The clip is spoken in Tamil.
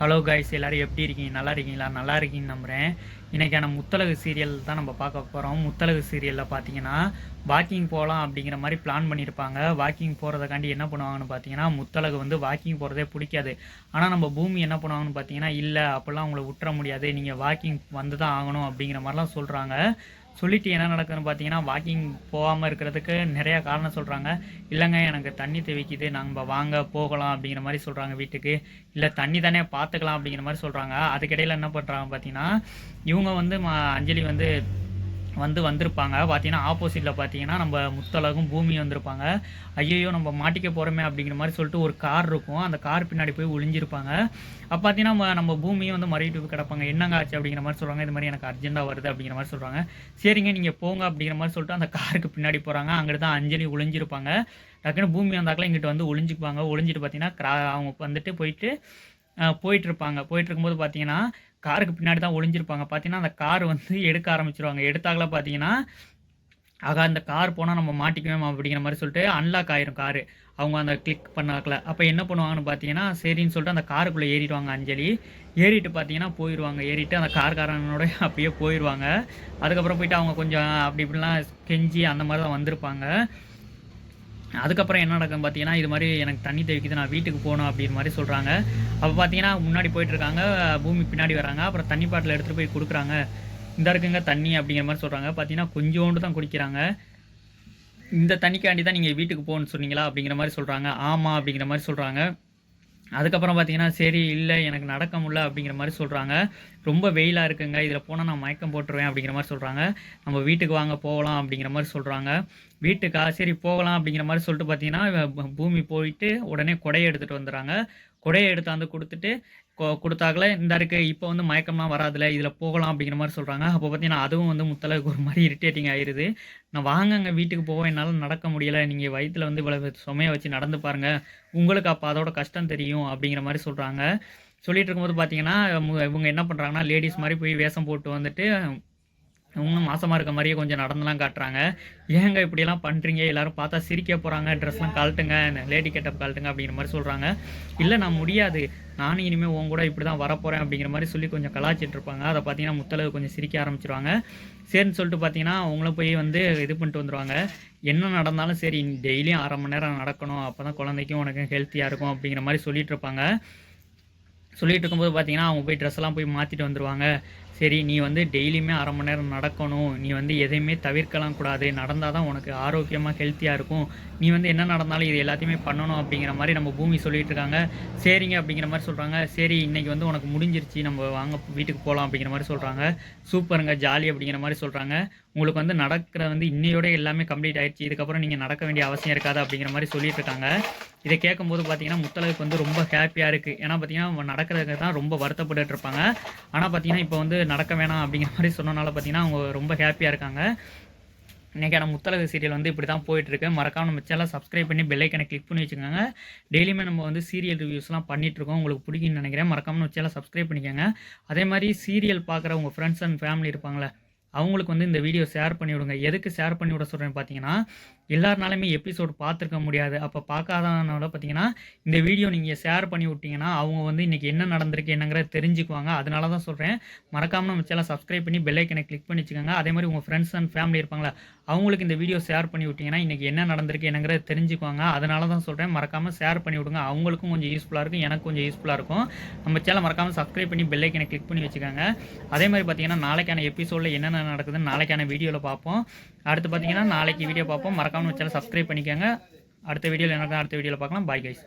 ஹலோ காய்ஸ் எல்லோரும் எப்படி இருக்கீங்க? நல்லா இருக்கீங்களா? நல்லா இருக்கீங்கன்னு நம்புகிறேன் இன்றைக்கான முத்தலகு சீரியல் தான் நம்ம பார்க்க போகிறோம் முத்தலகு சீரியலில் பார்த்தீங்கன்னா வாக்கிங் போகலாம் அப்படிங்கிற மாதிரி பிளான் பண்ணியிருப்பாங்க. வாக்கிங் போகிறதுக்காண்டி என்ன பண்ணுவாங்கன்னு பார்த்தீங்கன்னா முத்தலகு வந்து வாக்கிங் போகிறதே பிடிக்காது. ஆனால் நம்ம பூமி என்ன பண்ணுவாங்கன்னு பார்த்தீங்கன்னா இல்லை அப்போல்லாம் உங்களை விட்டுற முடியாது. நீங்கள் வாக்கிங் வந்து தான் ஆகணும் அப்படிங்கிற மாதிரிலாம் சொல்கிறாங்க சொல்லிட்டு என்ன நடக்குதுன்னு பார்த்தீங்கன்னா வாக்கிங் போகாமல் இருக்கிறதுக்கு நிறையா காரணம் சொல்கிறாங்க இல்லைங்க எனக்கு தண்ணி தெவிக்குது. நம்ம வாங்க போகலாம் அப்படிங்கிற மாதிரி சொல்கிறாங்க வீட்டுக்கு. இல்லை தண்ணி தானே பார்த்துக்கலாம் அப்படிங்கிற மாதிரி சொல்கிறாங்க அதுக்கிடையில் என்ன பண்ணுறாங்க பார்த்தீங்கன்னா இவங்க வந்து ம அஞ்சலி வந்து வந்து வந்திருப்பாங்க. பார்த்தீங்கன்னா ஆப்போசிட்டில் பார்த்தீங்கன்னா நம்ம முத்தழகும் பூமி வந்திருப்பாங்க. ஐயோ நம்ம மாட்டிக்க போகிறோமே அப்படிங்கிற மாதிரி சொல்லிட்டு ஒரு கார் இருக்கும். அந்த கார் பின்னாடி போய் ஒளிஞ்சிருப்பாங்க. அப்போ பார்த்தீங்கன்னா நம்ம நம்ம பூமியும் வந்து மறைவிட்டு போய் கிடப்பாங்க. என்னங்க ஆச்சு அப்படிங்கிற மாதிரி சொல்கிறாங்க இது மாதிரி எனக்கு அர்ஜென்ட்டாக வருது அப்படிங்கிற மாதிரி சொல்கிறாங்க சரிங்க நீங்கள் போங்க அப்படிங்கிற மாதிரி சொல்லிட்டு அந்த காருக்கு பின்னாடி போகிறாங்க அங்கிட்டு தான் அஞ்சலி ஒளிஞ்சிருப்பாங்க. டக்குன்னு பூமி வந்தாக்கில் இங்கிட்டு வந்து ஒளிஞ்சிக்குவாங்க. ஒளிஞ்சிட்டு பார்த்தீங்கன்னா அவங்க வந்துட்டு போயிட்டு போயிட்டுருப்பாங்க போயிட்டு இருக்கும்போது பார்த்தீங்கன்னா காருக்கு பின்னாடி தான் ஒளிஞ்சிருப்பாங்க. பார்த்தீங்கன்னா அந்த கார் வந்து எடுக்க ஆரம்பிச்சிருவாங்க. எடுத்தாக்கல பார்த்தீங்கன்னா ஆகா இந்த கார் போனால் நம்ம மாட்டிக்குவோம் அப்படிங்கிற மாதிரி சொல்லிட்டு அன்லாக் ஆயிரும் காரு. அவங்க அந்த கிளிக் பண்ணாக்கல. அப்போ என்ன பண்ணுவாங்கன்னு பார்த்தீங்கன்னா சரின்னு சொல்லிட்டு அந்த காருக்குள்ளே ஏறிடுவாங்க அஞ்சலி. ஏறிட்டு பார்த்தீங்கன்னா போயிடுவாங்க ஏறிட்டு அந்த கார்காரனோட அப்படியே போயிடுவாங்க அதுக்கப்புறம் போயிட்டு அவங்க கொஞ்சம் அப்படி இப்படிலாம் கெஞ்சி அந்த மாதிரி தான் வந்திருப்பாங்க. அதுக்கப்புறம் என்ன நடக்கும் பார்த்தீங்கன்னா இது மாதிரி எனக்கு தண்ணி தேவைக்குது நான் வீட்டுக்கு போகணும் அப்படின்ற மாதிரி சொல்கிறாங்க அப்போ பார்த்தீங்கன்னா முன்னாடி போயிட்டுருக்காங்க பூமி பின்னாடி வராங்க அப்புறம் தண்ணி பாட்டில் எடுத்துகிட்டு போய் கொடுக்குறாங்க. இந்த இருக்குங்க தண்ணி அப்படிங்கிற மாதிரி சொல்கிறாங்க பார்த்தீங்கன்னா கொஞ்சோண்டு தான் குடிக்கிறாங்க. இந்த தண்ணிக்காண்டி தான் நீங்கள் வீட்டுக்கு போகணும்னு சொன்னீங்களா அப்படிங்கிற மாதிரி சொல்கிறாங்க ஆமாம் அப்படிங்கிற மாதிரி சொல்கிறாங்க அதுக்கப்புறம் பார்த்தீங்கன்னா சரி இல்லை எனக்கு நடக்க முடியல அப்படிங்கிற மாதிரி சொல்கிறாங்க ரொம்ப வெயிலாக இருக்குங்க. இதில் போனால் நான் மயக்கம் போட்டுருவேன் அப்படிங்கிற மாதிரி சொல்கிறாங்க நம்ம வீட்டுக்கு வாங்க போகலாம் அப்படிங்கிற மாதிரி சொல்கிறாங்க வீட்டுக்கா சரி போகலாம் அப்படிங்கிற மாதிரி சொல்லிட்டு பார்த்தீங்கன்னா பூமி போயிட்டு உடனே கொடையை எடுத்துகிட்டு வந்துடுறாங்க. கொடையை எடுத்தாந்து கொடுத்துட்டு கொ கொடுத்தாக்கல இந்த இருக்கு இப்போ வந்து மயக்கம்லாம் வராதுல இதில் போகலாம் அப்படிங்கிற மாதிரி சொல்கிறாங்க அப்போ பார்த்தீங்கன்னா அதுவும் வந்து முத்தளவுக்கு ஒரு மாதிரி இரிட்டேட்டிங் ஆயிடுது நான் வாங்கங்க வீட்டுக்கு போக என்னால் நடக்க முடியல. நீங்கள் வயிற்றில் வந்து இவ்வளவு சுமையை வச்சு நடந்து பாருங்கள் உங்களுக்கு அப்போ அதோட கஷ்டம் தெரியும் அப்படிங்கிற மாதிரி சொல்கிறாங்க சொல்லிட்டு இருக்கும்போது பார்த்தீங்கன்னா இவங்க என்ன பண்ணுறாங்கன்னா லேடிஸ் மாதிரி போய் வேஷம் போட்டு வந்துட்டு இவங்களும் மாசமாக இருக்க மாதிரியே கொஞ்சம் நடந்துலாம் காட்டுறாங்க. ஏங்க இப்படிலாம் பண்ணுறீங்க எல்லாரும் பார்த்தா சிரிக்க போகிறாங்க ட்ரெஸ்லாம் கழட்டுங்க. லேடி கெட்டப் கழட்டுங்க அப்படிங்கிற மாதிரி சொல்கிறாங்க இல்லை நான் முடியாது. நானும் இனிமேல் உன் கூட இப்படி தான் வரப்போகிறேன் அப்படிங்கிற மாதிரி சொல்லி கொஞ்சம் கலாச்சிட்டு இருப்பாங்க. அதை பார்த்தீங்கன்னா முத்தளவு கொஞ்சம் சிரிக்க ஆரம்பிச்சிருவாங்க. சரின்னு சொல்லிட்டு பார்த்தீங்கன்னா அவங்களும் போய் வந்து இது பண்ணிட்டு வந்துடுவாங்க என்ன நடந்தாலும் சரி டெய்லியும் அரை மணி நேரம் நடக்கணும். அப்போ தான் குழந்தைக்கும் உனக்கு ஹெல்த்தியாக இருக்கும் அப்படிங்கிற மாதிரி சொல்லிட்டு இருப்பாங்க. சொல்லிட்டு இருக்கும்போது பார்த்தீங்கன்னா அவங்க போய் ட்ரெஸ்லாம் போய் மாற்றிட்டு வந்துடுவாங்க சரி நீ வந்து டெய்லியுமே அரை மணி நேரம் நடக்கணும். நீ வந்து எதையுமே தவிர்க்கலாம் கூடாது. நடந்தால் தான் உனக்கு ஆரோக்கியமாக ஹெல்த்தியாக இருக்கும். நீ வந்து என்ன நடந்தாலும் இது எல்லாத்தையுமே பண்ணணும் அப்படிங்கிற மாதிரி நம்ம பூமி சொல்லிட்டு இருக்காங்க. சரிங்க அப்படிங்கிற மாதிரி சொல்கிறாங்க சரி இன்றைக்கி வந்து உனக்கு முடிஞ்சிருச்சு. நம்ம வாங்க வீட்டுக்கு போகலாம் அப்படிங்கிற மாதிரி சொல்கிறாங்க சூப்பருங்க ஜாலி அப்படிங்கிற மாதிரி சொல்கிறாங்க உங்களுக்கு வந்து நடக்கிற வந்து இன்னையோட எல்லாமே கம்ப்ளீட் ஆயிடுச்சு. இதுக்கப்புறம் நீங்கள் நடக்க வேண்டிய அவசியம் இருக்காது அப்படிங்கிற மாதிரி சொல்லிட்டு இருக்காங்க. இதை கேட்கும்போது பார்த்தீங்கன்னா முத்தளவுக்கு வந்து ரொம்ப ஹாப்பியாக இருக்குது ஏன்னா பார்த்தீங்கன்னா நடக்கிறதுக்கு தான் ரொம்ப வருத்தப்பட்டு இருப்பாங்க. ஆனால் பார்த்தீங்கன்னா இப்போ வந்து நடக்க வேணாம் அப்படிங்கிற மாதிரி சொன்னனால பார்த்தீங்கன்னா அவங்க ரொம்ப ஹாப்பியாக இருக்காங்க. இன்றைக்கான முத்தலகு சீரியல் வந்து இப்படி தான் போயிட்டுருக்கு. மறக்காம நம்ம சேனலை சப்ஸ்கிரைப் பண்ணி பெல்லைக்கனை கிளிக் பண்ணி வச்சுக்கோங்க. டெய்லியுமே நம்ம வந்து சீரியல் ரிவ்யூஸ்லாம் பண்ணிகிட்ருக்கோம் உங்களுக்கு பிடிக்கும்னு நினைக்கிறேன். மறக்காம நம்ம சேனலை சப்ஸ்கிரைப் பண்ணிக்கோங்க. அதே மாதிரி சீரியல் பார்க்குற உங்கள் ஃப்ரெண்ட்ஸ் அண்ட் ஃபேமிலி இருப்பாங்களே அவங்களுக்கு வந்து இந்த வீடியோ ஷேர் பண்ணி விடுங்க எதுக்கு ஷேர் பண்ணி விட பார்த்தீங்கன்னா எல்லாருனாலுமே எபிசோட் பார்த்துருக்க முடியாது. அப்போ பார்க்காதனால பார்த்தீங்கன்னா இந்த வீடியோ நீங்கள் ஷேர் பண்ணி விட்டீங்கன்னா அவங்க வந்து இன்றைக்கி என்ன நடந்திருக்கு என்னங்கிறத தெரிஞ்சுக்குவாங்க. அதனால தான் சொல்கிறேன் மறக்காமல் நம்ம சேனல் சப்ஸ்கிரைப் பண்ணி பெல்லைக்கனை கிளிக் பண்ணி வச்சுக்கோங்க. அதே மாதிரி உங்கள் ஃப்ரெண்ட்ஸ் அண்ட் ஃபேமிலி இருப்பாங்களா அவங்களுக்கு இந்த வீடியோ ஷேர் பண்ணி விட்டீங்கன்னா இன்றைக்கி என்ன நடந்திருக்கு என்னங்கிறத தெரிஞ்சுக்குவாங்க. அதனால தான் சொல்கிறேன் மறக்காமல் ஷேர் பண்ணி விடுங்க. அவங்களுக்கும் கொஞ்சம் யூஸ்ஃபுல்லாக இருக்கும். எனக்கு கொஞ்சம் யூஸ்ஃபுல்லாக இருக்கும். நம்ம சேனல் மறக்காமல் சப்ஸ்கிரைப் பண்ணி பெல்லைக்கனை கிளிக் பண்ணி வச்சுக்கோங்க. அதே மாதிரி பார்த்தீங்கன்னா நாளைக்கான எபிசோடில் என்னென்ன நடக்குதுன்னு நாளைக்கான வீடியோவில் பார்ப்போம். அடுத்து பார்த்தீங்கன்னா நாளைக்கு வீடியோ பார்ப்போம். மறக்காமல் சேனல் சப்ஸ்கிரைப் பண்ணிக்கோங்க. அடுத்த வீடியோவில் என்ன அடுத்த வீடியோவில் பார்க்கலாம். Bye guys